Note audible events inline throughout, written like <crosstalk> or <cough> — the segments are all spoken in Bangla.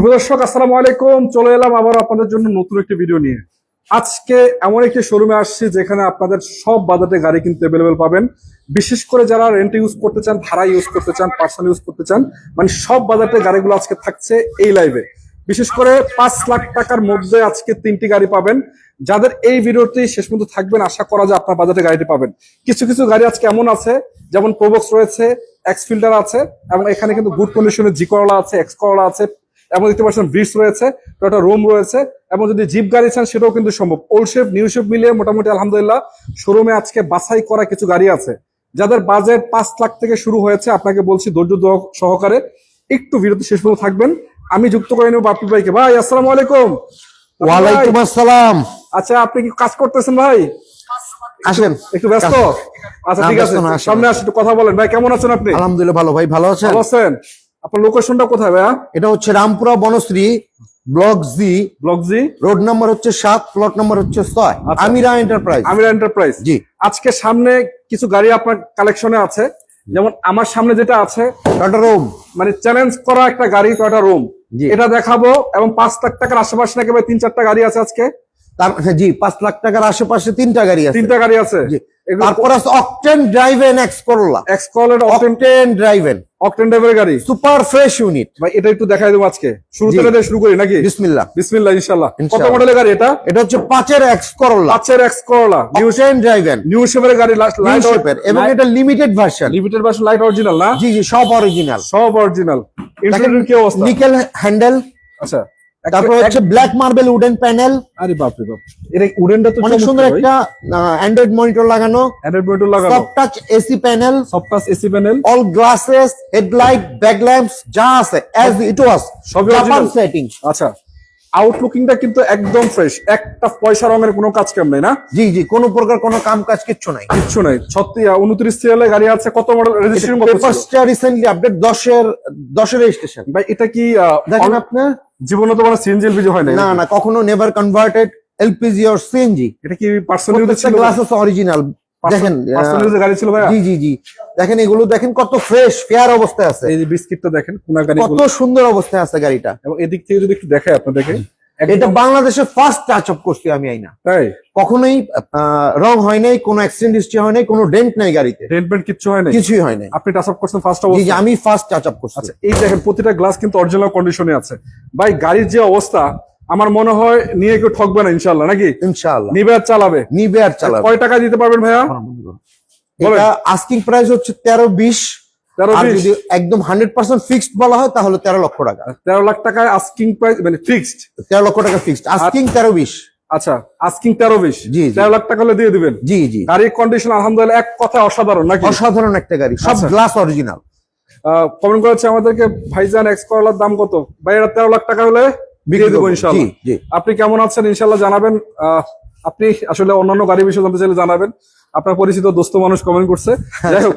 শুভ দর্শক, আসসালামু আলাইকুম। চলে এলাম আবার আপনাদের জন্য নতুন একটি ভিডিও নিয়ে। আজকে এমন একটি শোরুমে আসছি যেখানে আপনাদের সব বাজেটে গাড়ি কিন্তু অ্যাভেলেবেল পাবেন। বিশেষ করে যারা রেন্ট ইউজ করতে চান, ভাড়া ইউজ করতে চান পার্সোনাল ইউজ করতে চান মানে সব বাজেটে গাড়িগুলো আজকে থাকছে এই লাইভে বিশেষ করে পাঁচ লাখ টাকার মধ্যে আজকে তিনটি গাড়ি পাবেন। যাদের এই ভিডিওটি শেষ পর্যন্ত থাকবেন, আশা করা যায় আপনার বাজেটে গাড়িটি পাবেন। কিছু কিছু গাড়ি আজকে এমন আছে, যেমন প্রোবক্স রয়েছে এক্স ফিল্টার আছে, এবং এখানে কিন্তু গুড কন্ডিশনের জি করলা আছে এক্স করলা আছে এবং দেখতে পাচ্ছেন ব্রিজ রয়েছে টয়টা রুম রয়েছে এবং যদি জিপ গাড়ি চান সেটাও কিন্তু সম্ভব। ওল্ড শেপ নিউ শেপ মিলিয়ে মোটামুটি আলহামদুলিল্লাহ শোরুমে আজকে বাছাই করা কিছু গাড়ি আছে। যাদের বাজেট পাঁচ লাখ থেকে শুরু হয়েছে আপনাকে বলছি ধৈর্য সহকারে একটু বিরতি শেষ পর্যন্ত থাকবেন। আমি যুক্ত করে নেব বাপি ভাইকে। ভাই আসসালামু আলাইকুম। ওয়ালাইকুম আসসালাম। আচ্ছা আপনি কি কাজ করতেছেন ভাই? আসেন। একটু ব্যস্ত? আচ্ছা ঠিক আছে। আসেন, সামনে আসে একটু কথা বলেন। ভাই কেমন আছেন আপনি? আলহামদুলিল্লাহ ভালো। ভাই ভালো আছেন? ভালো আছেন? আপনার লোকেশনটা কোথায় ভাইয়া? এটা হচ্ছে Rampura Banasree block G block G road number হচ্ছে সাত প্লট নাম্বার হচ্ছে ছয়। আচ্ছা। আমিরা এন্টারপ্রাইজ আমিরা এন্টারপ্রাইজ জি। আজকে সামনে কিছু গাড়ি আপনার কালেকশনে আছে। যেমন আমার সামনে যেটা আছে টাটা রোম মানে চ্যালেঞ্জ করা একটা গাড়ি টয়টা রুম। এটা দেখাবো এবং পাঁচ লাখ টাকার আশেপাশে নাকি তিন চারটা গাড়ি আছে আজকে? তার হ্যাঁ, জি পাঁচ লাখ টাকার আশেপাশে তিনটা গাড়ি আছে। তিনটা গাড়ি আছে। তারপর আছে octane driven X Corolla X কলের অকটেন ড্রাইভেন অকটেন ড্রাইভের গাড়ি। সুপার ফ্রেশ ইউনিট ভাই এটা একটু দেখাই দেবো আজকে। শুরু থেকে শুরু করি নাকি? বিসমিল্লাহ। বিসমিল্লাহ ইনশাল্লাহ কত মডেলের গাড়ি এটা? এটা হচ্ছে পাঁচের এক্স করোলা পাঁচের X Corolla octane driven new শেপের গাড়ি লাইট শেপের এবং এটা limited version limited version light original না? জি জি সব অরিজিনাল সব অরিজিনাল ইন্টারনেট কি অবস্থা? নিকেল হ্যান্ডেল আচ্ছা। তারপর হচ্ছে ব্ল্যাক মার্বেল উডেন প্যানেল আরে বাপরে বাপ। এটা উডেনটা তো অনেক সুন্দর একটা অ্যান্ড্রয়েড মনিটর লাগানো। অ্যান্ড্রয়েড মনিটর লাগানো সফট টাচ এসি প্যানেল সব touch AC panel all glasses headlight back lamps যা আছে অ্যাজ ইট ওয়াজ সবই জাপান? সেটিং আচ্ছা আউটলুকিংটা কিন্তু একদম ফ্রেশ একটা পয়সা রঙের কোনো কাজ কাম নেই না? জি জি কোনো প্রকার কোনো কাম কাজ কিচ্ছু নাই। কিচ্ছু নাই। ছত্রিশ উনত্রিশ সিরিয়ালে গাড়ি আছে। কত মডেল রেজিস্ট্রেশন কত? রিসেন্টলি আপডেট দশের দশের রেজিস্ট্রেশন ভাই এটা কি দেখেন আপনার জীবনে তো মানে সিএনজি এলপিজি হয় না না না কখনো never converted LPG or CNG এটা কি পার্সোনাল ইউজ ছিল গ্লাসেস অরিজিনাল দেখেন পার্সোনাল ইউজ গাড়ি ছিল ভাই জি জি জি। দেখেন এগুলো দেখেন কত ফ্রেশ ফেয়ার অবস্থায় আছে। এই যে তো দেখেন কোনা গাড়ি কত সুন্দর অবস্থায় আছে গাড়িটা। এবং এদিক থেকে যদি একটু দেখাই আপনাদেরকে। এটা বাংলাদেশের ফার্স্ট টাচ আপ করছি আমি আইনা। তাই? কখনোই রং হয় নাই কোনো অ্যাক্সিডেন্ট হিস্ট্রি হয় নাই কোনো ডেন্ট নাই গাড়িতে। ডেন্টমেন্ট কিছু হয় না কিছুই হয় নাই। আপনি টাচ আপ করছেন ফার্স্ট অবস্থা আমি ফার্স্ট টাচ আপ করছি। আচ্ছা এই দেখেন প্রতিটা গ্লাস কিন্তু অরিজিনাল কন্ডিশনে আছে। ভাই গাড়ির যে অবস্থা আমার মনে হয় নিয়ে কেউ ঠকবে না ইনশাল্লাহ নাকি? ইনশাআল্লাহ। নিবে আর চালাবে। নিবে আর চালাবে। কয় টাকা দিতে পারবেন ভাইয়া? এটা আস্কিং প্রাইস হচ্ছে তেরো বিশ। আর যদি একদম হান্ড্রেড পার্সেন্ট ফিক্সড বলা হয় তাহলে তেরো লক্ষ টাকা। তেরো লাখ টাকায় আস্কিং প্রাইস মানে ফিক্সড তেরো লক্ষ টাকা ফিক্সড আস্কিং তেরো বিশ। আচ্ছা আস্কিং তেরো বিশ। জি। তেরো লাখ টাকা হলে দিয়ে দিবেন। জি জি। গাড়ির কন্ডিশন আলহামদুলিল্লাহ এক কথা অসাধারণ নাকি? অসাধারণ একটা গাড়ি সব। গ্লাস অরিজিনাল কমেন্ট করেছে আমাদেরকে ভাইজান এক্স করলার দাম কত? ভাই এটা তেরো লাখ টাকা হলে দিয়ে দেবো ইনশাল্লাহ আপনি কেমন আছেন? ইনশাল্লাহ জানাবেন। আহ, আপনি আসলে অন্যান্য গাড়ি বিষয়ে জানতে চাইলে জানাবেন। আপনার পরিচিত দোস্ত মানুষ কমেন্ট করছে। যাই হোক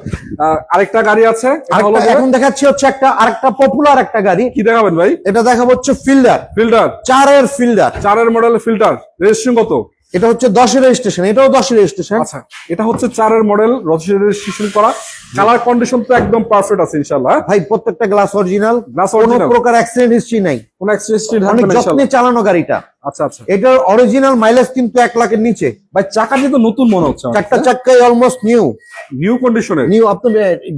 আরেকটা গাড়ি আছে এখন দেখাচ্ছি হচ্ছে একটা আরেকটা পপুলার একটা গাড়ি। কি দেখাবেন ভাই? এটা দেখাবো হচ্ছে ফিল্ডার ফিল্ডার চারের ফিল্ডার চারের মডেল ফিল্টার রেজিস্ট্রেশন কত? এটা হচ্ছে দশের রেজিস্ট্রেশন এটাও দশের রেজিস্ট্রেশন আচ্ছা এটা হচ্ছে চারের মডেল রেজিস্ট্রেশন করা। কালার কন্ডিশন তো একদম পারফেক্ট আছে ইনশাল্লাহ ভাই প্রত্যেকটা গ্লাস অরিজিনাল গ্লাস অরিজিনাল কোনো প্রকার অ্যাক্সিডেন্ট হিস্ট্রি নাই। কোন এক্সচেঞ্জ অনেক যত্নে চালানো গাড়িটা। আচ্ছা আচ্ছা। এটার অরিজিনাল মাইলেজ কিন্তু এক লাখের নিচে। ভাই চাকা দিয়ে তো নতুন মনে হচ্ছে চারটা চাক্কাই অলমোস্ট নিউ নিউ কন্ডিশনের নিউ আপনি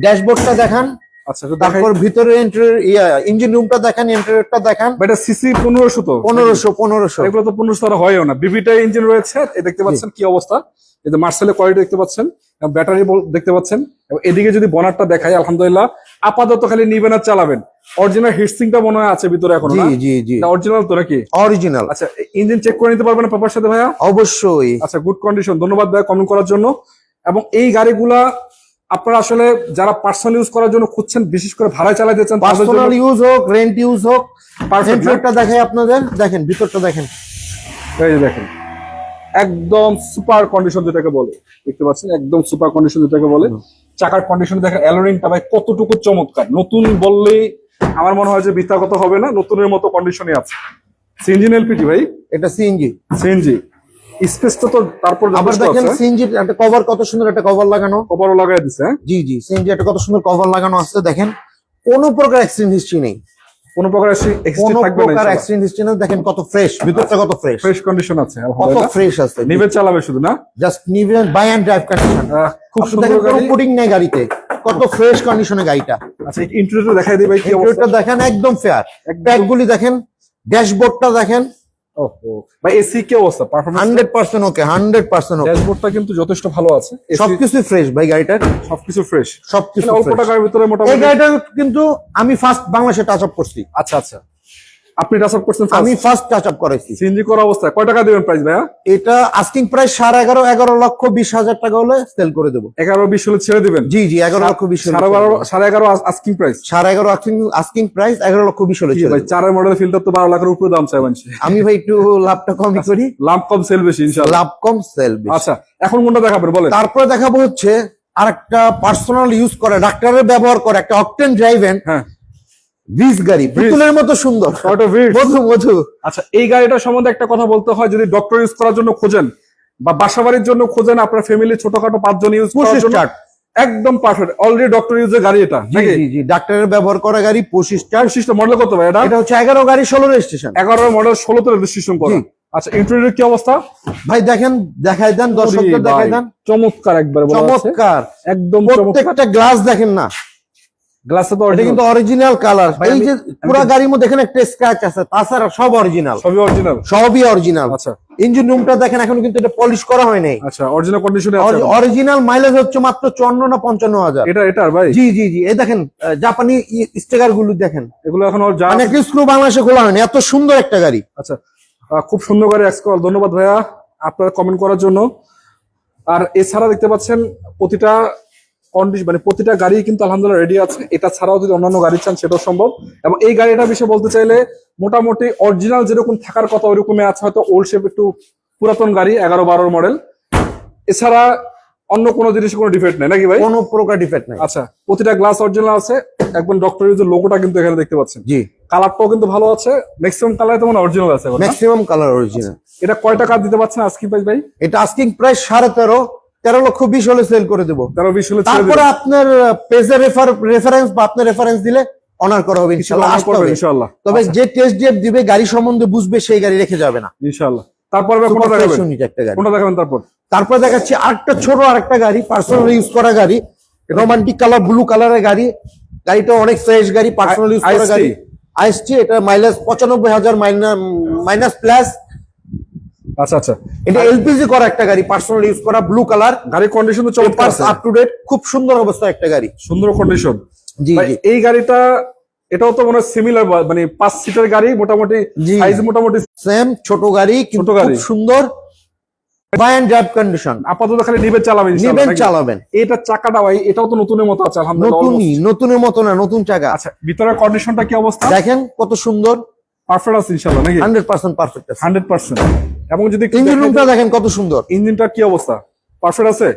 ড্যাশবোর্ডটা দেখান। আচ্ছা ভিতরে ইঞ্জিন রুমটা দেখান ইন্টারিয়রটা দেখান। এটা সিসি তো। এগুলো তো হয়ও না। বিবিটা ইঞ্জিন রয়েছে এই দেখতে পাচ্ছেন কি অবস্থা। এই যে মার্সেলের কোয়ালিটি দেখতে পাচ্ছেন ব্যাটারি দেখতে পাচ্ছেন। এবং এদিকে যদি বনারটা দেখাই আলহামদুলিল্লাহ আপাতত খালি নিবেন আর চালাবেন। অরিজিনাল হিটসিংটা মনে হয় আছে ভিতরে এখন জি জি জি। অরিজিনাল তো নাকি? অরিজিনাল আচ্ছা ইঞ্জিন চেক করে নিতে পারবেন পাপার সাথে ভাইয়া? অবশ্যই। আচ্ছা গুড কন্ডিশন ধন্যবাদ ভাইয়া কমেন্ট করার জন্য। এবং এই গাড়িগুলা আপনারা আসলে যারা পার্সোনাল ইউজ করার জন্য খুঁজছেন বিশেষ করে ভাড়ায় চালাতে চান পার্সোনাল ইউজ হোক রেন্ট ইউজ হোক? ইন্টারিয়রটা দেখাই আপনাদের। দেখেন ভিতরটা দেখেন। এই যে দেখেন একদম সুপার কন্ডিশন যেটাকে বলে দেখতে পাচ্ছেন? একদম সুপার কন্ডিশন যেটাকে বলে। চাকার কন্ডিশন দেখেন অ্যালোরিংটা ভাই কতটুকু চমৎকার। নতুন বললেই আমার মনে হয় যে বিত্তাগত হবে না নতুনের মতো কন্ডিশনে আছে। সিএনজি এলপিজি ভাই? এটা সিএনজি। সিএনজি। স্পেসটা তো তারপর আবার দেখেন সিএনজি একটা কভার কত সুন্দর একটা কভার লাগানো। কভারও লাগাই দিছে হ্যাঁ? জি জি সিএনজি একটা কত সুন্দর কভার লাগানো আছে দেখেন। কোনো প্রকার অ্যাক্সিডেন্ট হিস্ট্রি নেই। কোনো প্রকার কোনো প্রকার অ্যাক্সিডেন্ট হিস্ট্রি না দেখেন কত ফ্রেশ ভিতরটা কত ফ্রেশ ফ্রেশ কন্ডিশন আছে কত ফ্রেশ আছে নিবে চালাবে শুধু না? জাস্ট নিবেন বাই অ্যান্ড ড্রাইভ কন্ডিশন খুব সুন্দর কোনো পুডিং নেই গাড়িতে কত ফ্রেশ কন্ডিশনে গাড়িটা। আচ্ছা ইন্টারভিউটা দেখাই দিই ভাই কি অবস্থা? দেখেন একদম ফেয়ার ব্যাগগুলি দেখেন ড্যাশবোর্ডটা দেখেন ওহো। এসি কি অবস্থা পারফরম্যান্স ওকে ড্যাশবোর্ডটা কিন্তু যথেষ্ট ভালো আছে। সবকিছু ফ্রেশ ভাই গাড়িটার। সবকিছু ফ্রেশ সবকিছু অল্প টাকার ভিতরে এই গাড়িটা কিন্তু আমি ফার্স্ট বাংলাদেশে টাচ আপ করছি। আচ্ছা আচ্ছা। আপনি টাচ আপ করছেন আমি ফার্স্ট টাচ আপ করেছি। সিএনজি করা অবস্থায় কয় টাকা দিবেন প্রাইস ভাইয়া? এটা আস্কিং প্রাইস সাড়ে এগারো এগারো লক্ষ বিশ হাজার টাকা হলে সেল করে দেবো। এগারো বিশ হলে ছেড়ে দিবেন? জি জি এগারো লক্ষ বিশ সাড়ে বারো সাড়ে এগারো আস্কিং প্রাইস সাড়ে এগারো আস্কিং প্রাইস এগারো লক্ষ বিশ হলে ভাই। চারের মডেল ফিল্টার তো বারো লাখের উপরে দাম চাই আমি ভাই একটু লাভটা কমই করি। লাভ কম সেল বেশি ইনশাল্লাহ লাভ কম সেল আচ্ছা এখন কোনটা দেখাবেন বলেন। তারপরে দেখাবো হচ্ছে আর একটা পার্সোনাল ইউজ করে ডাক্তারের ব্যবহার করে একটা অকটেন ড্রাইভেন হ্যাঁ। ব্রিজ গাড়ি পুতুলের মতো সুন্দর। মধু মধু। আচ্ছা এই গাড়িটার সম্বন্ধে একটা কথা বলতে হয় যদি ডক্টর ইউজ করার জন্য খোঁজেন বা বাসাবাড়ির জন্য খোঁজেন আপনার ফ্যামিলি ছোটখাটো পাঁচজন ইউজ করার জন্য একদম পারফেক্ট অলরেডি ডক্টর ইউজের গাড়ি এটা জি জি ডাক্তারের ব্যবহার করা গাড়ি পঁচিশ স্টার বিশিষ্ট মডেল কত ভাই এটা? এটা হচ্ছে এগারো গাড়ি ষোলো রেজিস্ট্রেশন এগারো মডেল ষোলোতে রেজিস্ট্রেশন করা। আচ্ছা ইন্টারভিউ কি অবস্থা? ভাই দেখেন দেখাই দেন দর্শকদের দেখাই দেন। চমৎকার একবার বলা চমৎকার। একদম প্রত্যেকটা গ্লাস দেখেন না। গ্লাসে তো এটা কিন্তু অরিজিনাল কালার এই যে পুরো গাড়ির মধ্যে এখানে একটা স্ক্র্যাচ আছে তাছাড়া সব অরিজিনাল সবই অরিজিনাল সবই অরিজিনাল আচ্ছা। ইঞ্জিন রুমটা দেখেন এখন কিন্তু এটা পলিশ করা হয় নাই। আচ্ছা অরিজিনাল কন্ডিশনে আছে অরিজিনাল মাইলেজ হচ্ছে মাত্র চুয়ান্ন না পঞ্চান্ন হাজার। এটা এটার ভাই? জি জি জি। এই দেখেন জাপানি স্টিকারগুলো দেখেন। এগুলো এখন ওর যা মানে স্ক্রু বাংলাদেশে খোলা হয়নি এত সুন্দর একটা গাড়ি। আচ্ছা খুব সুন্দর করে এক্সকল ধন্যবাদ ভাইয়া আপনার কমেন্ট করার জন্য। আর এছাড়া দেখতে পাচ্ছেন প্রতিটা কন্ডিশন মানে প্রতিটা গাড়ি কিন্তু আলহামদুলিল্লাহ রেডি আছে। এটা ছাড়াও যদি অন্যান্য গাড়ি চান সেটাও সম্ভব। এবং এই গাড়িটা বিষয়ে বলতে চাইলে মোটামুটি অরিজিনাল যেরকম থাকার কথা ওইরকমই আছে হয়তো ওল্ড শেপ একটু পুরাতন গাড়ি এগারো বারোর মডেল এছাড়া অন্য কোনো জিনিসে কোনো ডিফেক্ট নেই নাকি ভাই? কোনো প্রকার ডিফেক্ট নাই। আচ্ছা প্রতিটা গ্লাস অরিজিনাল আছে। একদম ডক্টর ইউজের লোগোটা কিন্তু এখানে দেখতে পাচ্ছেন। জি। কালারটাও কিন্তু ভালো আছে। ম্যাক্সিমাম কালার তেমন অরিজিনাল আছে ম্যাক্সিমাম কালার অরিজিনাল এটা কয় টাকা দিতে পারছেন আজকে প্রাইস ভাই? এটা আস্কিং প্রাইস সাড়ে তেরো। তেরো লক্ষ বিশ হলে সেল করে দেবো। তেরো বিশ হলে তারপরে আপনার পেজের রেফার রেফারেন্স বা আপনার রেফারেন্স দিলে অনার করা হবে ইনশাল্লাহ তবে যে টেস্ট ড্রাইভ দিবে গাড়ি সম্বন্ধে বুঝবে সেই গাড়ি রেখে যাবে না। ইনশাল্লাহ। তারপর কোনটা দেখাবেন? তারপর? তারপরে দেখাচ্ছি আরেকটা ছোট আরেকটা গাড়ি পার্সোনাল ইউজ করা গাড়ি রোমান্টিক কালার ব্লু কালারের গাড়ি। গাড়িটা অনেক ফ্রেশ গাড়ি পার্সোনাল ইউজ করা গাড়ি। আইএসটি এটা মাইলেজ পঁচানব্বই হাজার মাইনাস প্লাস আচ্ছা আচ্ছা। এটা এলপিজি করা একটা গাড়ি পার্সোনাল ইউজ করা ব্লু কালার গাড়ির কন্ডিশন তো চমৎকার আপ টু ডেট খুব সুন্দর অবস্থা একটা গাড়ি। সুন্দর কন্ডিশন জি এই গাড়িটা এটাও তো মনে হয় সিমিলার মানে পাঁচ সিটের গাড়ি মোটামুটি সাইজ মোটামুটি সেম ছোট গাড়ি ছোট গাড়ি। সুন্দর। বাই অ্যান্ড ড্রাইভ কন্ডিশন আপাতত খালি নিবে চালাবেন ইনশাল্লাহ, চালাবেন। এটা চাকাটা ভাই এটাও তো নতুনের মতো আছে আলহামদুলিল্লাহ নতুনই নতুনের মতো না নতুন চাকা। আচ্ছা ভিতরের কন্ডিশনটা কি অবস্থা? দেখেন কত সুন্দর। পারফেক্ট আছে ইনশাল্লাহ নাকি? হান্ড্রেড পার্সেন্ট পারফেক্ট আছে। হান্ড্রেড পার্সেন্ট এবং যদি ইঞ্জিন রুমটা দেখেন কত সুন্দর। ইঞ্জিনটা কি অবস্থা? পারফেক্ট আছে?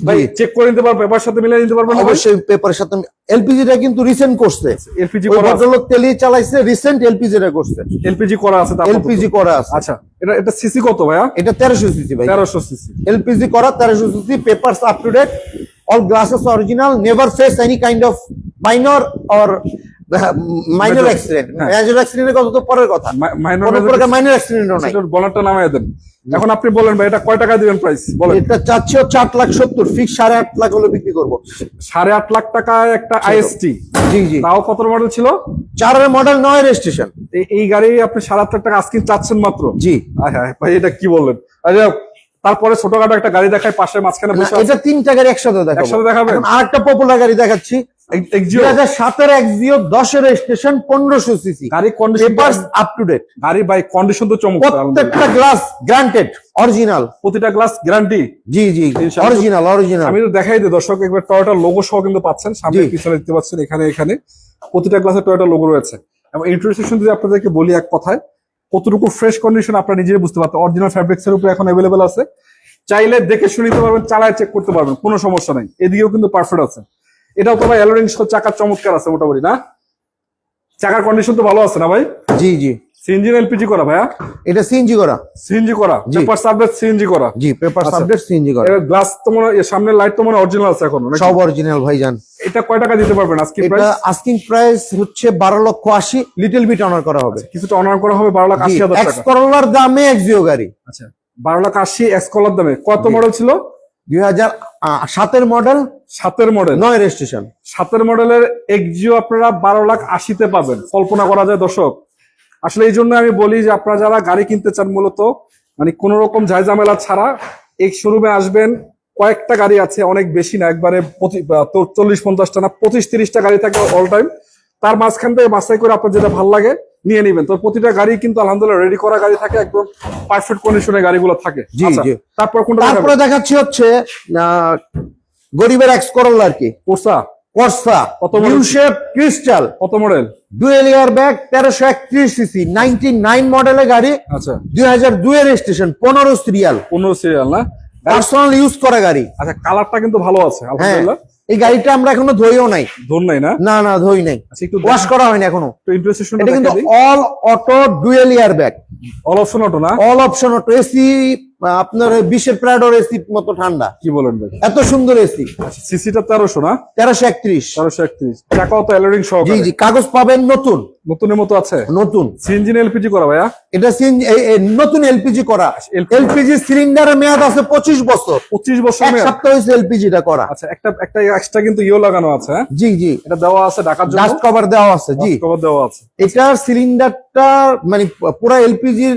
ভাই চেক করে নিতে পারবে পেপার সাথে মিলিয়ে নিতে পারবেন অবশ্যই পেপারের সাথে এলপিজিটা কিন্তু রিসেন্ট করছে। এলপিজি করা আছে। ভদ্রলোক তেলিয়ে চালাইছে রিসেন্ট এলপিজিটা করছে। এলপিজি করা আছে তারপর এলপিজি করা। আছে। আচ্ছা এটা এটা সিসি কত ভাইয়া? এটা তেরোশো সিসি ভাই। তেরোশো সিসি এলপিজি করা তেরোশো CC papers up to date all glasses original never face any kind of minor or minor accident হ্যাঁ। মেজর অ্যাক্সিডেন্টের কথা তো পরের কথা। মাইনর অ্যাক্সিডেন্টও নাই। বলারটা নামায় দেন। এখন আপনি বলেন ভাই এটা কয় টাকা দিবেন প্রাইস বলেন। এটা চাচ্ছে হচ্ছে আট লাখ সত্তর ফিক্স সাড়ে আট লাখ হলে বিক্রি করব। সাড়ে আট লাখ টাকায় একটা আইএসটি জি জি। তাও কত মডেল ছিল? চারের মডেল নয় রেজিস্ট্রেশন এই- গাড়ি আপনি সাড়ে আট লাখ টাকা আজকে চাচ্ছেন মাত্র? জি। আয় হায়, ভাই এটা কি বললেন? আরে তারপরে ছোটখাটো একটা গাড়ি দেখায় পাশে মাঝখানে বসে এটা তিনটা গাড়ি একসাথে দেখাবো। একসাথে দেখাবেন? এখন আরেকটা পপুলার গাড়ি দেখাচ্ছি। এক- দুই একজিও হাজার সাতের এক্সিও দশের রেজিস্ট্রেশন পনেরোশো সিসি গাড়ি কন্ডিশন আপ টু ডেট গাড়ি বাই কন্ডিশন তো চমৎকার প্রত্যেকটা গ্লাস গ্রান্টেড অরিজিনাল প্রতিটা গ্লাস গ্যারান্টি জি জি অরিজিনাল অরিজিনাল আমি তো দেখাই দিই দর্শক একবার টয়োটার লোগো সহ কিন্তু পাচ্ছেন। সামনে পিছনে দেখতে পাচ্ছেন এখানে এখানে। প্রতিটা গ্লাসে টয়োটার লোগো রয়েছে। এবং ইন্ট্রোডাকশন যদি আপনাদেরকে বলি এক কথায় কতটুকু ফ্রেশ কন্ডিশন আপনারা নিজেই বুঝতে পারতেন অরিজিনাল ফ্যাব্রিক্স এর উপরে এখন অ্যাভেলেবেল আছে। চাইলে দেখে শুনে নিতে পারবেন, চালায় চেক করতে পারবেন, কোনো সমস্যা নাই। এদিকেও কিন্তু পারফেক্ট আছে। এটাও তো ভাই অ্যালোরিং চাকার চমৎকার আছে মোটামুটি, না? চাকার কন্ডিশন তো ভালো আছে না ভাই? জি জি। সিএনজি না এলপিজি করা ভাইয়া? এটা সিএনজি করা। সিএনজি করা। পেপার সাবজেক্ট সিএনজি করা। জি পেপার আচ্ছা। সাবজেক্ট সিএনজি করা। এর গ্লাস তো মনে সামনের লাইট তো মনে অরিজিনাল আছে এখন সব অরিজিনাল ভাইজান। এটা কয় টাকা দিতে পারবেন আজকে প্রাইস এটা আস্কিং প্রাইস হচ্ছে বারো লক্ষ আশি লিটল বিট অনার করা হবে। কিছুটা অনার করা হবে বারো লাখ আশি হাজার টাকা। এক্স করোলার দামে এক্সিও গাড়ি। আচ্ছা বারো লাখ আশি এক্সকলার দামে। কত মডেল ছিল? দুই হাজার সাতের মডেল সাতের মডেল নয় রেজিস্ট্রেশন সাতের মডেলের এক্সিও আপনারা বারো লাখ আশিতে পাবেন। কল্পনা করা যায় দর্শক। আসলে এই জন্য আমি বলি যে আপনারা যারা গাড়ি কিনতে চান মূলত মানে কোন রকম ঝামেলা ছাড়া এই শোরুমে আসবেন। কয়েকটা গাড়ি আছে অনেক বেশি না একবারে চল্লিশ পঞ্চাশটা না পঁচিশ তিরিশটা গাড়ি থাকে অল টাইম তার মাঝখান থেকে বাছাই করে আপনার যেটা ভালো লাগে নিয়ে নিবেন। তো প্রতিটা গাড়ি কিন্তু আলহামদুলিল্লাহ রেডি করা গাড়ি থাকে একদম পারফেক্ট কন্ডিশনের গাড়িগুলো থাকে। জি, আচ্ছা, জি। তারপর কোনটা তারপরে দেখাচ্ছি হচ্ছে গরিবের এক্স করোলা আর কি। কোর্সা? কর্সা model? শেপ ক্রিস্টাল কত মডেল ডুয়েল ইয়ার ব্যাগ তেরোশো একত্রিশ সিসি নাইনটি নাইন মডেলের গাড়ি আচ্ছা। দুই হাজার দুই এর স্টেশন পনেরো সিরিয়াল পনেরো সিরিয়াল না? পার্সোনাল ইউজ করা গাড়ি। আচ্ছা কালারটা কিন্তু ভালো আছে হ্যাঁ। আলহামদুলিল্লাহ। এই গাড়িটা আমরা এখনও ধইও নাই। ধর নাই না? না না ধই নাই। আচ্ছা একটু ওয়াশ করা হয়নি এখনও। এটা কিন্তু all auto dual air bag all option auto না? অল অপশন অটো এসি আপনার বিশের প্রাডোর এসি মতো ঠান্ডা। কি বলেন ভাই? এত সুন্দর এসি আচ্ছা সিসিটা তেরোশো না? তেরোশো একত্রিশ। তেরোশো একত্রিশ। টাকাও তো এলোরিং সহ জি জি কাগজ পাবেন নতুন। নতুনের মতো আছে? নতুন। সিএনজিন এলপিজি করা ভাইয়া? এটা এই নতুন এলপিজি করা। এলপিজি। সিলিন্ডারের মেয়াদ আছে পঁচিশ বছর। পঁচিশ বছর এক সপ্তাহ হয়েছে এলপিজিটা করা। আচ্ছা একটা একটা এক্সট্রা কিন্তু ইও লাগানো আছে হ্যাঁ? জি জি। এটা দেওয়া আছে ঢাকার জন্য? ডাস্ট কভার দেওয়া আছে জি। কভার দেওয়া আছে। এটার সিলিন্ডারটা মানে পুরো এলপিজির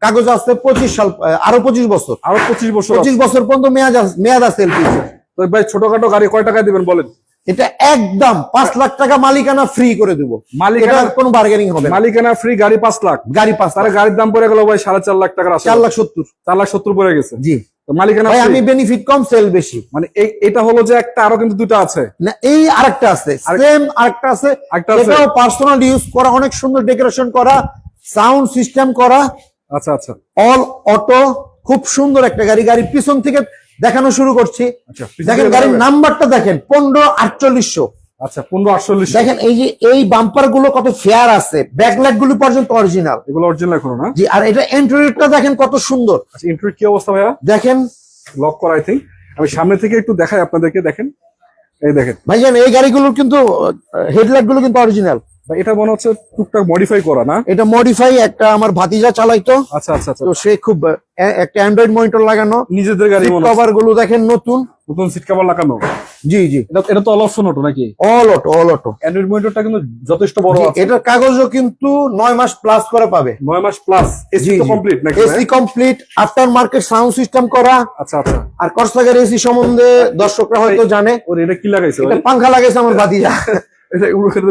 কাগজ আছে পঁচিশ সাল আরও পঁচিশ বছর। আরও পঁচিশ বছর পঁচিশ বছর পর্যন্ত মেয়াদ আছে- মেয়াদ আছে এলপিজি। তো ভাই ছোটখাটো গাড়ি কয় টাকা দিবেন বলেন? এটা একদম পাঁচ লাখ টাকা মালিকানা ফ্রি করে দেবো। মালিকানা এটার কোনো বার্গেনিং হবে মালিকানা ফ্রি গাড়ি পাঁচ লাখ। গাড়ি পাঁচ তার গাড়ির দাম পড়ে গেল ভাই সাড়ে চার লাখ টাকা চার লাখ সত্তর। চার লাখ সত্তর পড়ে গেছে। জি। মালিকানা ভাই free। আমি বেনিফিট কম সেল বেশি। মানে এটা হলো যে একটা আরও কিন্তু দুটো আছে। না এই আরেকটা আছে। সেম আরেকটা আছে। আরেকটা আছে? এটাও পার্সোনাল ইউজ করা অনেক সুন্দর ডেকোরেশন করা সাউন্ড সিস্টেম করা। আচ্ছা আচ্ছা। অল অটো খুব সুন্দর একটা গাড়ি। গাড়ির পিছন থেকে দেখানো শুরু করছি। আচ্ছা দেখেন গাড়ির নাম্বারটা দেখেন পনেরো আটচল্লিশশো। আচ্ছা পনেরো আটচল্লিশ দেখেন এই যে এই বাম্পারগুলো কত ফেয়ার আছে। ব্যাকলাইটগুলো পর্যন্ত অরিজিনাল এগুলো অরিজিনাল এখনও না? জি আর এটা এন্ট্রিটা দেখেন কত সুন্দর। আচ্ছা ইন্টারভিউ কি অবস্থা ভাইয়া? দেখেন। লক করা আই থিঙ্ক আমি সামনে থেকে একটু দেখাই আপনাদেরকে দেখেন। এই দেখেন। ভাইজান এই গাড়িগুলোর কিন্তু হেডলাইটগুলো কিন্তু অরিজিনাল এটা মনে হচ্ছে টুকটাক মডিফাই করা না? এটা মডিফাই একটা আমার ভাতিজা চালাইতো। আচ্ছা আচ্ছা আচ্ছা। তো সে খুব একটা অ্যান্ড্রয়েড মনিটর লাগানো। নিজেদের গাড়ি কভারগুলো দেখেন নতুন। নতুন সিট কভার লাগানো? জি জি। এটা তো অল অপশন অটো নাকি? All auto all auto Android মনিটরটা কিন্তু যথেষ্ট বড় আছে। এটার কাগজও কিন্তু নয় মাস প্লাস করে পাবে। নয় মাস প্লাস এসি তো কমপ্লিট নাকি AC complete after market sound system করা। আচ্ছা আচ্ছা। আর কর্সাগের এসি সম্বন্ধে দর্শকরা হয়তো জানে। ওর এটা কি লাগাইছে এটা পাংখা লাগাইছে আমার ভাতিজা। <laughs> এটা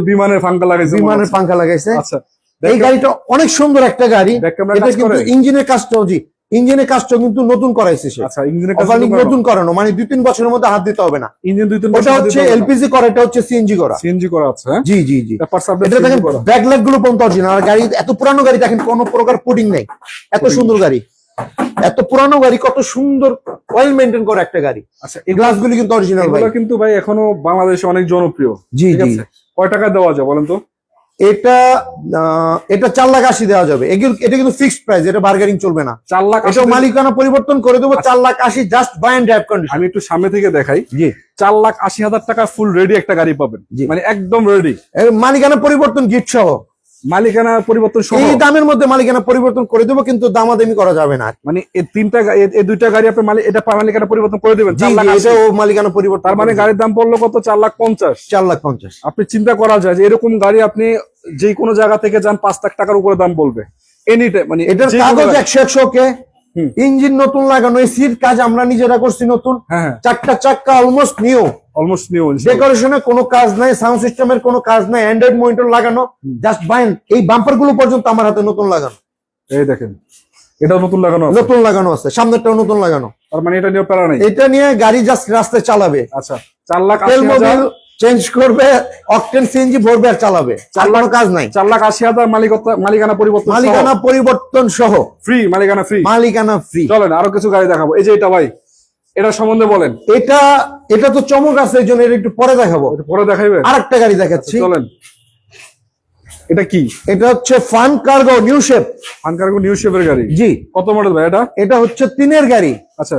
বিমানের ফাঙ্কা লাগাইছে মনে বিমানের। পাংখা লাগাইছে। আচ্ছা এই গাড়িটা অনেক সুন্দর একটা গাড়ি। এটা কিন্তু ইঞ্জিনের কাজটাও জি ইঞ্জিনের কাজটাও কিন্তু নতুন করাইছে সে। আচ্ছা ইঞ্জিনের নতুন করানো। মানে দুই তিন বছরের মধ্যে হাত দিতে হবে না। ইঞ্জিন দুই তিন ওটা হচ্ছে এলপিজি করা এটা হচ্ছে সিএনজি করা। সিএনজি করা আছে হ্যাঁ? জি জি জি। এটা দেখেন ব্যাকলাইটগুলো পর্যন্ত অরিজিনাল আর গাড়ি এত পুরানো গাড়ি দেখেন কোনো প্রকার পুডিং নেই। এত সুন্দর গাড়ি। এত পুরানো গাড়ি কত সুন্দর ওয়েল মেনটেন করে একটা গাড়ি। আচ্ছা এই গ্লাস গুলি কিন্তু অরিজিনাল ভাই। কিন্তু ভাই এখনও বাংলাদেশে অনেক জনপ্রিয়। জি, জি। কয় টাকা দেওয়া যায় বলেন তো? এটা এটা চার লাখ আশি দেওয়া যাবে। এটা কিন্তু ফিক্সড প্রাইস এটা বার্গেনিং চলবে না। চার লাখ এটা মালিকানা পরিবর্তন করে দেবো চার লাখ আশি just buy and drive condition আমি একটু সামনে থেকে দেখাই। জি। চার লাখ আশি হাজার টাকা ফুল রেডি একটা গাড়ি পাবেন। মানে একদম রেডি মালিকানা পরিবর্তন গিফট সহ। মালিকানা পরিবর্তন এই দামের মধ্যে মালিকানা পরিবর্তন করে দেবো কিন্তু দামাদামি করা যাবে না মানে এই তিনটা এই- দুইটা গাড়ি আপনি এটা মালিকানা পরিবর্তন করে দেবেন মালিকানা পরিবর্তন তার মানে গাড়ির দাম পড়ল কত? চার লাখ পঞ্চাশ। চার লাখ পঞ্চাশ। আপনি চিন্তা করা যায় যে এরকম গাড়ি আপনি যে কোনো জায়গা থেকে যান পাঁচ লাখ টাকার উপরে দাম বলবে। এনি টাইম মানে এটার কাগজ একশো একশো কে ইঞ্জিন নতুন লাগানো এসির কাজ আমরা নিজেরা করছি নতুন। হ্যাঁ হ্যাঁ। চারটা চাক্কা অলমোস্ট নিউ অলমোস্ট নিউ ডেকোরেশনে কোনো কাজ নাই সাউন্ড সিস্টেমের কোনো কাজ নাই অ্যান্ড্রয়েড মনিটর লাগানো জাস্ট বাইন এই বাম্পারগুলো পর্যন্ত আমার হাতে নতুন লাগানো। এই দেখেন এটাও নতুন লাগানো আছে। নতুন লাগানো আছে সামনেরটাও নতুন লাগানো। তার মানে এটা নিয়ে প্যারা নেই? এটা নিয়ে গাড়ি জাস্ট রাস্তায় চালাবে। আচ্ছা চার লাখ তেল মোবিল চেঞ্জ করবে অকটেন সিএনজি ভরবে আর চালাবে। চার কোনো কাজ নাই। চার লাখ আশি হাজার মালিকত্ব মালিকানা পরিবর্তন মালিকানা পরিবর্তন সহ। ফ্রি মালিকানা ফ্রি মালিকানা ফ্রি চলেন আরও কিছু গাড়ি দেখাবো। এই যে এটা ভাই এটা সম্বন্ধে বলেন। এটা এটা তো চমক আছে এই জন্য এটা একটু পরে দেখাবো। পরে দেখাইবে? আর একটা গাড়ি দেখাচ্ছি। চলেন। এটা কি? এটা হচ্ছে ফান কার্গো নিউ শেপ। আনকার্গো নিউ শেপের গাড়ি? জি। কত মডেল ভাই এটা? এটা হচ্ছে তিনের গাড়ি। আচ্ছা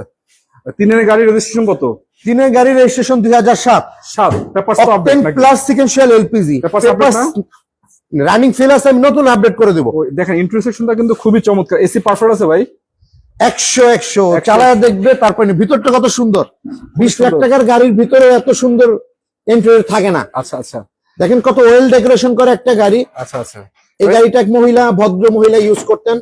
তিনের গাড়ি রেজিস্ট্রেশন কত? তিনের গাড়ি রেজিস্ট্রেশন দুই হাজার সাত। সাত। Plus sequential LPG? রানিং ফিলাস আমি নতুন আপডেট করে দেবো। দেখেন ইন্টারসেকশনটা কিন্তু খুবই চমৎকার। এসি পারফেক্ট আছে ভাই। একশো একশো। চালায় দেখবে তারপরে ভিতরটা কত সুন্দর। বিশ লাখ টাকার গাড়ির ভিতরে এত সুন্দর ইন্টেরিয়র থাকে না। আচ্ছা আচ্ছা। দেখেন কত ওয়েল ডেকোরেশন করে একটা গাড়ি। আচ্ছা আচ্ছা। এই গাড়িটা এক মহিলা ভদ্র মহিলা ইউজ করতেন।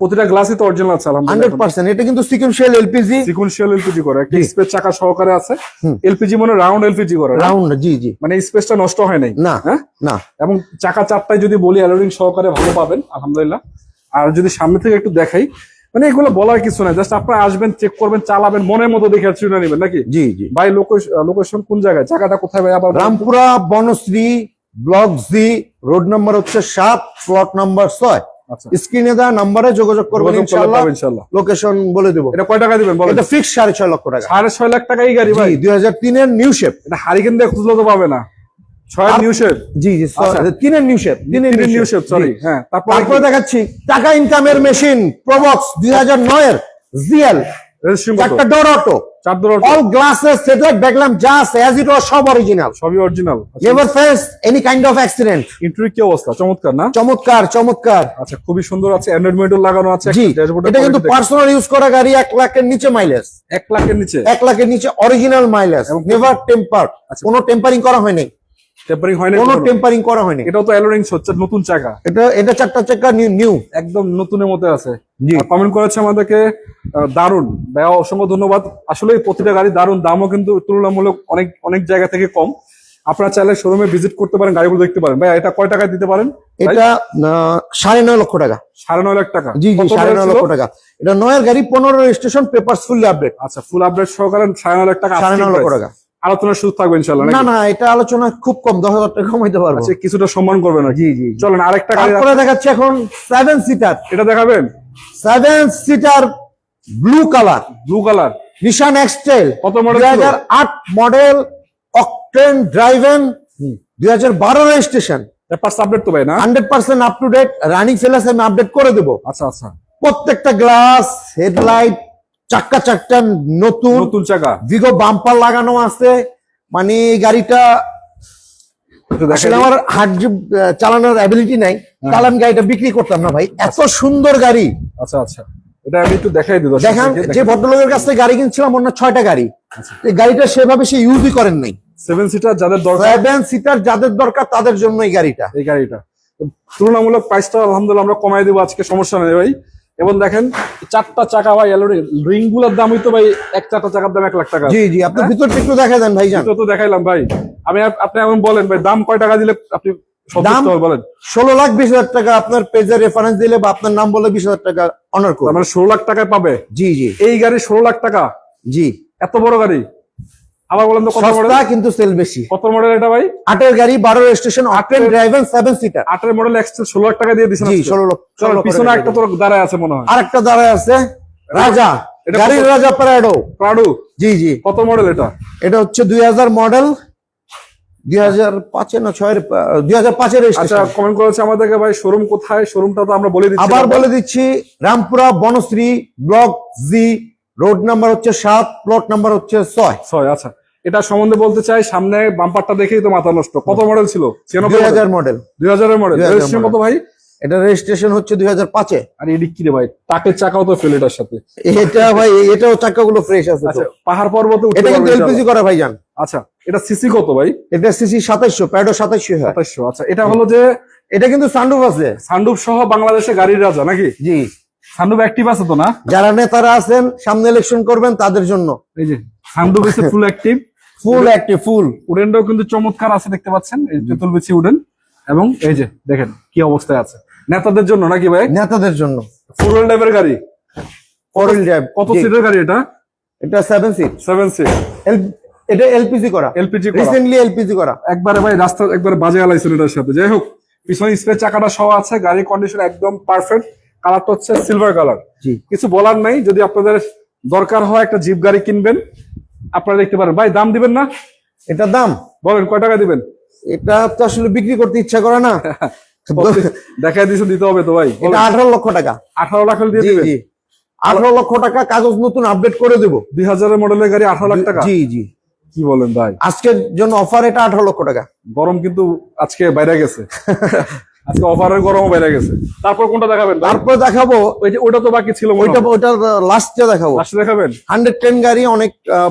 প্রতিটা গ্লাসই তো অরিজিনাল আছে আলহামদুলিল্লাহ। পার্সেন্ট। এটা কিন্তু সিকেন্সিয়াল এলপিজি সিকুয়েন্সিয়াল এলপিজি করে। একটা স্পেস চাকা সহকারে আছে। এলপিজি মানে রাউন্ড এলপিজি করে রাউন্ড জি জি। মানে স্পেসটা নষ্ট হয় নাই। না হ্যাঁ? না। এবং চাকা চারটায় যদি বলি অ্যালোরিং সহকারে ভালো পাবেন আলহামদুলিল্লাহ। আর যদি সামনে থেকে একটু দেখাই মানে এগুলো বলার কিছু নাই। জাস্ট আপনারা আসবেন চেক করবেন চালাবেন মনের মতো দেখে চুনে নেবেন নাকি? জি জি। ভাই লোকেশন কোন জায়গায়? চাকাটা কোথায় ভাই? আবার Rampura Banasree block G road number হচ্ছে সাত প্লট নাম্বার ছয়। আচ্ছা। স্ক্রিনে দেওয়া নাম্বারে যোগাযোগ করবেন ইনশাল্লাহ লোকেশন বলে দেবো। এটা কয় টাকা দিবেন বলেন? এটা ফিক্স সাড়ে ছয় লক্ষ টাকা। সাড়ে ছয় লাখ টাকা এই গাড়ি ভাই। জি দুই হাজার তিনের নিউ শেপ এটা হারিকেন দিয়ে খুঁজলে তো পাবে না। নিউ শেপ জি জি আচ্ছা। তিনের নিউ শেপ তিনের নিউ শেপ সরি হ্যাঁ তারপরে দেখাচ্ছি টাকা ইনকামের মেশিন প্রবক্স দুই হাজার নয়ের জিএল একটা ডোর অটো চার দর অল গ্লাসেস সেটেলাইট দেখলাম যা আছে অ্যাজ ইট ওয়াজ সব অরিজিনাল সবই original never face any kind of accident interview কি অবস্থা? চমৎকার না? চমৎকার চমৎকার। আচ্ছা খুবই সুন্দর আছে। অ্যান্ড্রয়েড মনিটর লাগানো আছে এটা কিন্তু পার্সোনাল ইউজ করা গাড়ি এক লাখের নিচে মাইলেজ এক লাখের নিচে? এক লাখের নিচে অরিজিনাল মাইলেজ এবং- নেভার টেম্পার আচ্ছা। কোনো টেম্পারিং করা হয়নি। টেম্পারিং হয় না কোনো টেম্পারিং করা হয়নি। এটাও তো অ্যালোরিংস হচ্ছে নতুন চাকা। এটা এটা চারটা চাকা নিউ একদম নতুনের মতো আছে। জি। কমেন্ট করেছে আমাদেরকে দারুণ। ভাইয়া অসংখ্য ধন্যবাদ। আসলে প্রতিটা গাড়ি দারুণ দামও কিন্তু তুলনামূলক অনেক অনেক জায়গা থেকে কম। আপনারা চাইলে শোরুমে ভিজিট করতে পারেন গাড়িগুলো দেখতে পারেন। ভাই এটা কয় টাকায় দিতে পারেন? এটা সাড়ে নয় লক্ষ টাকা। সাড়ে নয় লাখ টাকা। জি জি সাড়ে নয় লক্ষ টাকা। এটা নয়ের গাড়ি পনেরো রেজিস্ট্রেশন পেপার ফুললি আপডেট আচ্ছা ফুল আপডেট সহকারে সাড়ে নয় লাখ টাকা সাড়ে নয় লক্ষ টাকা। আলোচনার সুযোগ থাকবে ইনশাল্লাহ না না এটা আলোচনা খুব কম দশ হাজার টাকা কমাইতে পারব। আচ্ছা কিছুটা সম্মান করবেন আর জি জি চলেন আরেকটা গাড়ি তারপরে দেখাচ্ছি এখন সেভেন সিটার এটা দেখাবেন? Seven seater blue colour blue colour Nissan X-Trail কত মডেল দুই হাজার আট মডেল অকটেন ড্রাইভেন দুই হাজার বারো রেজিস্ট্রেশন পেপার আপডেট তো ভাই না? Hundred percent up to date running ফেলাস আমি আপডেট করে দেবো। আচ্ছা আচ্ছা। প্রত্যেকটা গ্লাস হেডলাইট চাক্কা চাক্কা নতুন নতুন চাকা। ভিগো বাম্পার লাগানো আছে। মানে এই গাড়িটা আসলে। আমার হার্ড চালানোর অ্যাবিলিটি নাই। তাহলে আমি গাড়িটা বিক্রি করতাম না ভাই। এত সুন্দর গাড়ি। আচ্ছা আচ্ছা। এটা আমি একটু দেখাই দিই দেখান যে ভদ্রলোকের কাছ থেকে গাড়ি কিনছিলাম অন্য ছয়টা গাড়ি। আচ্ছা। এই গাড়িটা সেভাবে সে ইউজই করেন নাই। সেভেন সিটার যাদের দরকার সেভেন সিটার যাদের দরকার তাদের জন্য এই গাড়িটা। এই গাড়িটা। তুলনামূলক প্রাইসটা আলহামদুলিল্লাহ আমরা কমাই দেবো আজকে সমস্যা নেই ভাই। এবং দেখেন চারটা চাকা ভাই এলোরি রিংগুলোর দামই তো ভাই এক চারটা চাকার দাম এক লাখ টাকা। জি জি আপনি ভিতরটা একটু দেখা দেন এটা তো দেখাইলাম ভাই। আমি আপনি এখন বলেন ভাই দাম কয় টাকা দিলে আপনি দাম? বলেন। ষোলো লাখ বিশ হাজার টাকা আপনার পেজের রেফারেন্স দিলে বা আপনার নাম বলে বিশ হাজার টাকা অনার মানে ষোলো লাখ টাকায় পাবে? জি জি। এই গাড়ি ষোলো লাখ টাকা? জি। এত বড় গাড়ি? আবার বলেন তো কত মডেল কিন্তু সেল বেশি। কত মডেল এটা ভাই? আটের গাড়ি বারো রেজিস্ট্রেশন আটের ড্রাইভেন সেভেন সিটার আটের মডেল এক্সেল ষোলো লাখ টাকা দিয়ে দিচ্ছেন জি লক্ষ চলো পিছনে একটা তোর দাঁড়ায় আছে মনে হয়। আরেকটা দাঁড়ায় আছে রাজা। গাড়ির রাজা প্রাডো প্রাডু জি জি। কত মডেল এটা? এটা হচ্ছে দুই হাজার মডেল দুই হাজার পাঁচে না ছয়ের দুই হাজার পাঁচের আচ্ছা কমেন্ট করেছে আমাদেরকে ভাই শোরুম কোথায়? শোরুমটা তো আমরা বলে দিচ্ছি। আবার বলে দিচ্ছি Rampura Banasree block G road number হচ্ছে সাত প্লট নাম্বার হচ্ছে ছয়। ছয় আচ্ছা। এটা সম্বন্ধে বলতে চাই সামনে বাম্পারটা দেখেই তো মাথা নষ্ট। কত মডেল ছিল? দুই হাজার মডেল দুই হাজারের মডেল 2000 রেজিস্ট্রেশন কত ভাই? এটা রেজিস্ট্রেশন হচ্ছে দুই হাজার পাঁচে। আর এদিক কি রে ভাই? টাকের চাকাও তো ফেল এটার সাথে। এটা ভাই এটাও চাকাগুলো ফ্রেশ আছে আচ্ছা পাহাড় পর্বতে এটা কিন্তু এলপিজি। করা ভাইজান। আচ্ছা এটা সিসি কত ভাই? এটা সিসি সাতাইশশো প্যাডো সাতাইশশো সাতাশশো আচ্ছা এটা হলো যে এটা কিন্তু সানরুফ আছে। সানডুপ সহ বাংলাদেশে গাড়ির রাজা নাকি? জি। সানডুপ অ্যাক্টিভ আছে তো না? যারা নেতারা আছেন সামনে ইলেকশন করবেন তাদের জন্য। এই যে সানডুপ এসে ফুল অ্যাক্টিভ ফুল অ্যাক্টিভ ফুল উডেনটাও কিন্তু চমৎকার আছে দেখতে পাচ্ছেন এই তেতুল বিচি উডেন। এবং এই যে দেখেন কি অবস্থায় আছে। নেতাদের জন্য নাকি ভাই? নেতাদের জন্য। ফোর হুইল ড্রাইভের গাড়ি। ফোর হুইল ড্রাইভ কত সিটের গাড়ি এটা? এটা সেভেন সিট সেভেন সিট এটা এলপিজি করা। এলপিজি রিসেন্টলি এলপিজি করা। একবারে ভাই রাস্তা একবারে বাজে আলাইছেন এটার সাথে। যাই হোক পিছনে স্পেস চাকাটা সহ আছে গাড়ির কন্ডিশন একদম পারফেক্ট কালারটা হচ্ছে সিলভার কালার জি। কিছু বলার নাই যদি আপনাদের দরকার হয় একটা জিপ গাড়ি কিনবেন আপনারা দেখতে পারেন। ভাই দাম দিবেন না? এটা দাম? বলেন কয় টাকা দিবেন? এটা তো আসলে বিক্রি করতে ইচ্ছা করে না। <laughs> দেখাই দিছে দিতে হবে তো ভাই। এটা আঠারো লক্ষ টাকা। আঠারো লাখ দিয়ে দিবেন? জি। আঠারো লক্ষ টাকা কাগজ নতুন আপডেট করে দেবো। দুই হাজারের মডেলের গাড়ি আঠারো লাখ টাকা? জি জি। কি বলেন ভাই? আজকের জন্য অফার এটা আঠারো লক্ষ টাকা। গরম কিন্তু আজকে বাইরে গেছে। <laughs> আজকে অফারের গরমও বাইরে গেছে। তারপর কোনটা দেখাবেন? তারপর দেখাবো। ওই যে ওটা তো বাকি ছিল ওইটা ওইটা লাস্টে দেখাবো। লাস্টে দেখাবেন? হান্ড্রেড টেন গাড়ি অনেক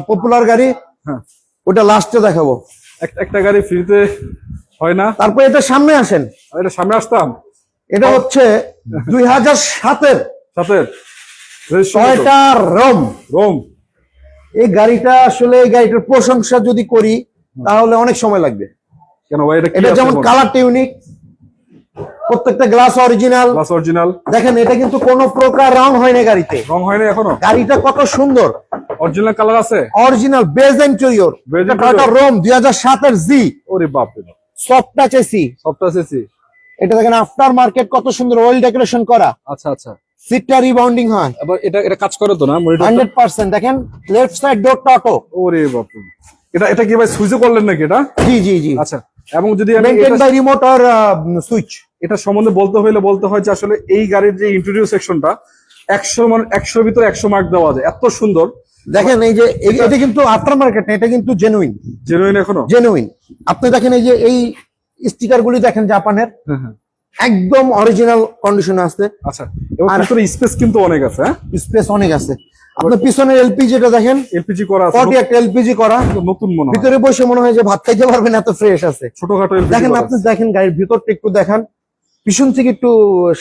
পপুলার গাড়ি। হ্যাঁ। ওটা লাস্টে দেখাবো। একটা গাড়ি ফ্রিতে হয় না? তারপর এটা সামনে আসেন। এটা সামনে আসতাম? এটা হচ্ছে দুই হাজার সাতের। সাথে টয়টা রম রোম এই গাড়িটা আসলে এই গাড়িটার প্রশংসা যদি করি তাহলে অনেক সময় লাগবে। কেন এটা যেমন কালারটা ইউনিক প্রত্যেকটা গ্লাস অরিজিনাল গ্লাস অরিজিনাল দেখেন এটা কিন্তু কোনো প্রকার রং হয়নি গাড়িতে। রং হয়নি এখনও? গাড়িটা কত সুন্দর। অরিজিনাল কালার আছে? Original beige interior? Toyota Raum দুই হাজার সাতের জি ওরে বাপ। রে সফট টাচ এসি সবটা এসি এটা দেখেন আফটার মার্কেট কত সুন্দর ওয়েল ডেকোরেশন করা। আচ্ছা আচ্ছা। সিটটা রিবাউন্ডিং হয়। এবার এটা এটা কাজ করে তো না? Hundred percent. দেখেন লেফট সাইড ডোরটা অটো ওরে বাপ। রে। এটা এটা কি ভাই সুইচও করলেন নাকি এটা? জি জি জি। আচ্ছা। এবং যদি এটা- বাই রিমোট আর সুইচ এটা সম্বন্ধে বলতে হইলে বলতে হয় যে আসলে এই গাড়ির যে ইন্টেরিয়র সেকশনটা একশো মানে একশোর ভিতরে একশো মার্ক দেওয়া যায়। এত সুন্দর। দেখেন এই যে এটা কিন্তু আফটার মার্কেট না এটা কিন্তু জেনুইন জেনুইন এখনও? জেনুইন আপনি দেখেন এই যে এই স্টিকার গুলি দেখেন জাপানের? হ্যাঁ হ্যাঁ। একদম অরিজিনাল কন্ডিশনে আছে। আচ্ছা এবং ভিতরে স্পেস কিন্তু অনেক আছে হ্যাঁ? স্পেস অনেক আছে। আপনার পিছনে এলপিজি এটা দেখেন এলপিজি করা আছে। একটা এলপিজি করা। নতুন মনে হয়। ভিতরে বসে মনে হয় যে ভাত খাইতে পারবেন এত ফ্রেশ আছে। ছোটখাটো দেখেন আপনি দেখেন গাড়ির ভিতরটা একটু দেখান। পিছন থেকে একটু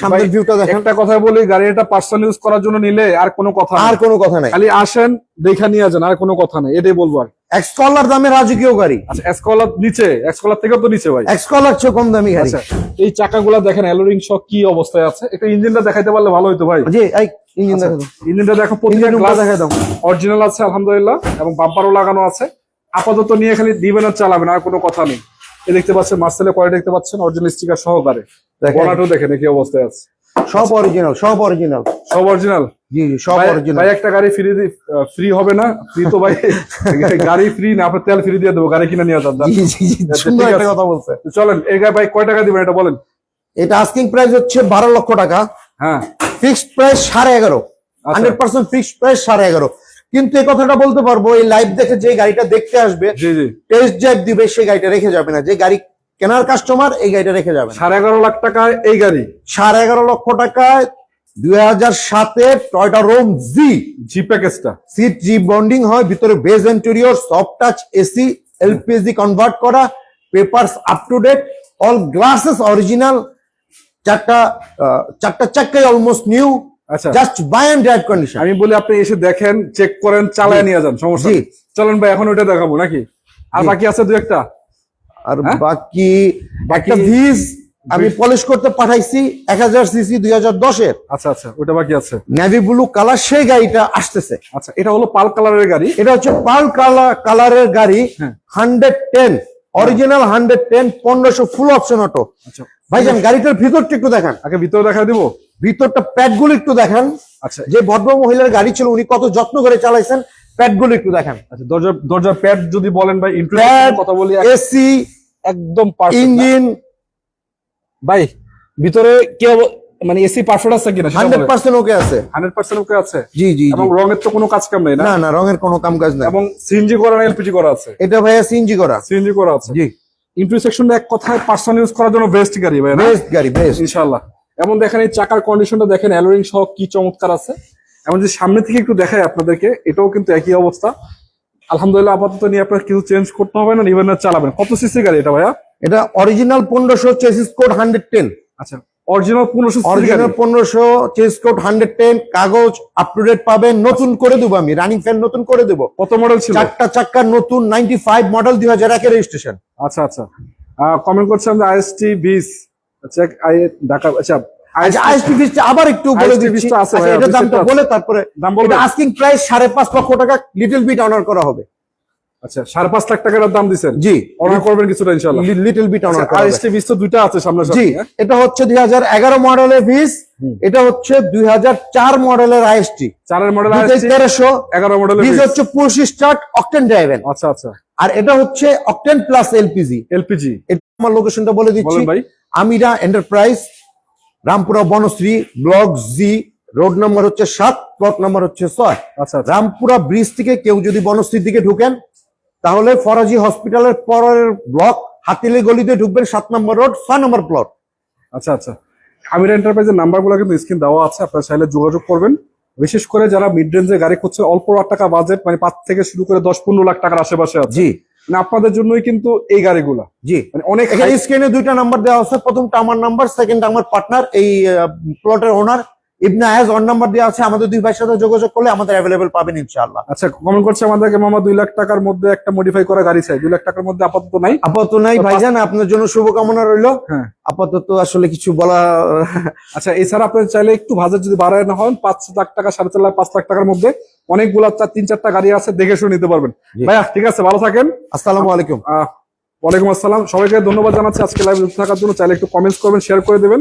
সামনের ভিউটা দেখেন। একটা কথা বলি গাড়িটা পার্সোনাল ইউজ করার জন্য নিলে আর কোনো কথা আর। কোনো কথা নাই। খালি আসেন দেখা নিয়ে যান আর কোনো কথা নাই। এটাই বলব আর। এক্সকলার দামে রাজকীয় গাড়ি। আচ্ছা এসকলার নিচে এক্সকলার থেকেও তো নিচে ভাই। এক্সকলার চেয়ে কম দামি গাড়ি। আচ্ছা এই চাকাগুলা দেখেন অ্যালোরিং সহ কি অবস্থায় আছে? একটা ইঞ্জিনটা দেখাইতে পারলে ভালো হতো ভাই। জি এই ইঞ্জিন দেখা ইঞ্জিনটা দেখো প্রতিটা গ্লাস দেখা দাও। অরিজিনাল আছে আলহামদুলিল্লাহ এবং বাম্পারও লাগানো আছে। আপাতত নিয়ে খালি দিবেন আর চালাবেন আর কোনো কথা নেই। দেখতে পাচ্ছেন মার্সেলের কোয়ালিটি দেখতে পাচ্ছেন? অরিজিনাল স্টিকার সহকারে। বনাটও দেখেন কি অবস্থায় আছে। সব অরিজিনাল সব অরিজিনাল সব অরিজিনাল জি জি সব অরিজিনাল ভাই একটা গাড়ি ফ্রি ফ্রি হবে না? ফ্রি তো ভাই। <laughs> গাড়ি ফ্রি না আপনার তেল ফ্রি দিয়ে দেবো গাড়ি কিনে নিয়ে যান জি জি আচ্ছা, সুন্দর একটা কথা বলছে। চলেন এই গাড়ি ভাই কয় টাকা দিবেন এটা বলেন? এটা আস্কিং প্রাইস হচ্ছে বারো লক্ষ টাকা। হ্যাঁ। ফিক্সড প্রাইস সাড়ে এগারো। হান্ড্রেড পার্সেন্ট ফিক্সড প্রাইস সাড়ে এগারো। কিন্তু এই কথাটা বলতে পারব এই লাইভ দেখে যে গাড়িটা দেখতে আসবে টেস্ট ড্রাইভ দিবে সেই গাড়িটা রেখে যাবে না। যে গাড়ি কেনার কাস্টমার এই গাড়িটা রেখে যাবে সাড়ে এগারো লাখ টাকায় এই গাড়ি? সাড়ে এগারো লক্ষ টাকায় দুই হাজার সাতে টয়টা রোম জি জি প্যাকেজটা সিট জি বন্ডিং হয় ভিতরে beige interior soft touch AC LPG convert করা papers up to date all glasses original চারটা চারটা চাক্কাই অলমোস্ট নিউ আচ্ছা। জাস্ট বাই ড্রাইভ কন্ডিশন আমি বলি আপনি এসে দেখেন চেক করেন চালায় নিয়ে যান সমস্যা চলেন ভাই এখন ওইটা দেখাবো নাকি? আর বাকি আছে দু একটা? আর হ্যাঁ? বাকি বাকি- একটা ভিজ আমি পলিশ করতে পাঠাইছি এক হাজার সিসি দুই হাজার দশের। আচ্ছা আচ্ছা ওইটা বাকি আছে। নেভি ব্লু কালার সেই গাড়িটা আসতেছে। আচ্ছা এটা হলো পাল কালারের গাড়ি? এটা হচ্ছে পাল কালার কালারের গাড়ি। Hundred ten original hundred ten পনেরোশো ফুল অপশন অটো আচ্ছা। ভাইজান গাড়িটার ভিতরটা একটু দেখান। আগে ভিতরে দেখা দিব? ভিতরটা প্যাডগুলো একটু দেখান। আচ্ছা। যে ভদ্র মহিলার গাড়ি ছিল উনি কত যত্ন করে চালাইছেন প্যাডগুলো একটু দেখান। আচ্ছা দরজা দরজার প্যাড যদি বলেন ভাই কথা বলি এসি একদম ইঞ্জিন। ভাই ভিতরে কি মানে এসি পারফেক্ট আছে কিনা হান্ড্রেড পার্সেন্ট ওকে আছে। হান্ড্রেড পার্সেন্ট ওকে আছে? জি জি। এবং রঙের তো কোনো কাজ কাম নেই না? না রঙের কোনো কাম কাজ নাই। এবং সিএনজি করা না এলপিজি করা আছে? এটা ভাইয়া সিএনজি করা। সিএনজি করা আছে? জি। ইন্টারসেকশনটা এক কথায় পার্সোনাল ইউজ করার জন্য বেস্ট গাড়ি ভাই বেস্ট গাড়ি বেস্ট ইনশাআল্লাহ। এবং দেখেন এই চাকার কন্ডিশনটা দেখেন অ্যালোরিং সহ কি চমৎকার আছে। এমন যে সামনে থেকে একটু দেখায় আপনাদেরকে এটাও কিন্তু একই অবস্থা। আলহামদুলিল্লাহ আপাতত নিয়ে আপনার কিছু চেঞ্জ করতে হবে না নিবেন না চালাবেন। কত সিসি গাড়ি এটা ভাইয়া? এটা অরিজিনাল পনেরোশো চেসিস কোড হান্ড্রেড টেন আচ্ছা অরিজিনাল পনেরোশো অরিজিনাল পনেরোশো চেস কোড হান্ড্রেড টেন কাগজ আপ টু ডেট পাবেন নতুন করে দেবো আমি রানিং ফ্যান নতুন করে দেবো। কত মডেল ছিল? চারটা চাক্কার নতুন নাইনটি ফাইভ মডেল দুই হাজার একের রেজিস্ট্রেশন আচ্ছা আচ্ছা। কমেন্ট করছেন যে আইএসটি বিশ আচ্ছা ঢাকা আচ্ছা আচ্ছা আইএসপি ফিসটা আবার একটু বলে দিচ্ছি। ফিসটা আছে ভাইয়া, এটার দামটা বলে তারপরে দাম বলবেন? আস্কিং প্রাইস সাড়ে পাঁচ লক্ষ টাকা লিটল বিট অনার করা হবে। সাড়ে পাঁচ লাখ টাকার দাম দিচ্ছেন জি। অর্ডার করবেন কিছুটা ইনশাল্লাহ লিটল বিট অনার করা হবে। আইএসটি তো দুইটা আছে সামনে জি হ্যাঁ? এটা হচ্ছে দুই হাজার এগারো মডেলের ভিস এটা হচ্ছে দুই হাজার চার মডেলের আইএসটি চারের মডেল তেরোশো এগারো হচ্ছে পুরুষ স্টার্ট অকটেন ড্রাইভেন আচ্ছা আচ্ছা। আর এটা হচ্ছে অকটেন প্লাস এলপিজি এলপিজি এটা আমার লোকেশনটা বলে দিচ্ছি। ভাই। Amira enterprise Rampura Banasree block G road number হচ্ছে সাত প্লট নম্বর হচ্ছে ছয়। আচ্ছা আচ্ছা। রামপুরা ব্রিজ থেকে কেউ যদি বনশ্রীর দিকে ঢুকেন তাহলে ফরাজি হসপিটালের পরের ব্লক হাতিলে গলিতে ঢুকবেন সাত নম্বর রোড ছয় নম্বর প্লট আচ্ছা আচ্ছা। আমির এন্টারপ্রাইজের নাম্বারগুলো কিন্তু স্ক্রিন দেওয়া আছে আপনারা চাইলে যোগাযোগ করবেন। বিশেষ করে যারা মিড রেঞ্জে গাড়ি করছে অল্প লাখ টাকা বাজেট মানে পাঁচ থেকে শুরু করে দশ পনেরো লাখ টাকার আশেপাশে আছে। জি। মানে আপনাদের জন্যই কিন্তু এই গাড়িগুলা। জি। মানে অনেক এখানে স্ক্রিনে দুইটা নাম্বার দেওয়া আছে প্রথমটা আমার নাম্বার সেকেন্ড আমার পার্টনার এই প্লটের ওনার ইবনা আয়াজ ওর নাম্বার দেওয়া আছে আমাদের দুই ভাইয়ের সাথে যোগাযোগ করলে আমাদের অ্যাভেলেবেল পাবেন ইনশাআল্লাহ। আচ্ছা কমেন্ট করছে আমাদেরকে মামা দুই লাখ টাকার মধ্যে একটা মডিফাই করা গাড়ি চাই? দুই লাখ টাকার মধ্যে আপাতত নাই? আপাতত নাই ভাইজান আপনার জন্য শুভকামনা রইল। হ্যাঁ। আপাতত আসলে কিছু বলা আচ্ছা এছাড়া আপনি চাইলে একটু বাজেট যদি বাড়ায় না হন পাঁচ লাখ টাকা সাড়ে চার লাখ পাঁচ লাখ টাকার মধ্যে অনেকগুলা চার তিন চারটা গাড়ি আছে দেখে শুনে নিতে পারবেন। ভাইয়া ঠিক আছে ভালো থাকেন। আসসালামু আলাইকুম। ওয়ালাইকুম আসসালাম। সবাইকে ধন্যবাদ জানাচ্ছি আজকে লাইভ থাকার জন্য। চাইলে একটু কমেন্টস করবেন শেয়ার করে দেবেন।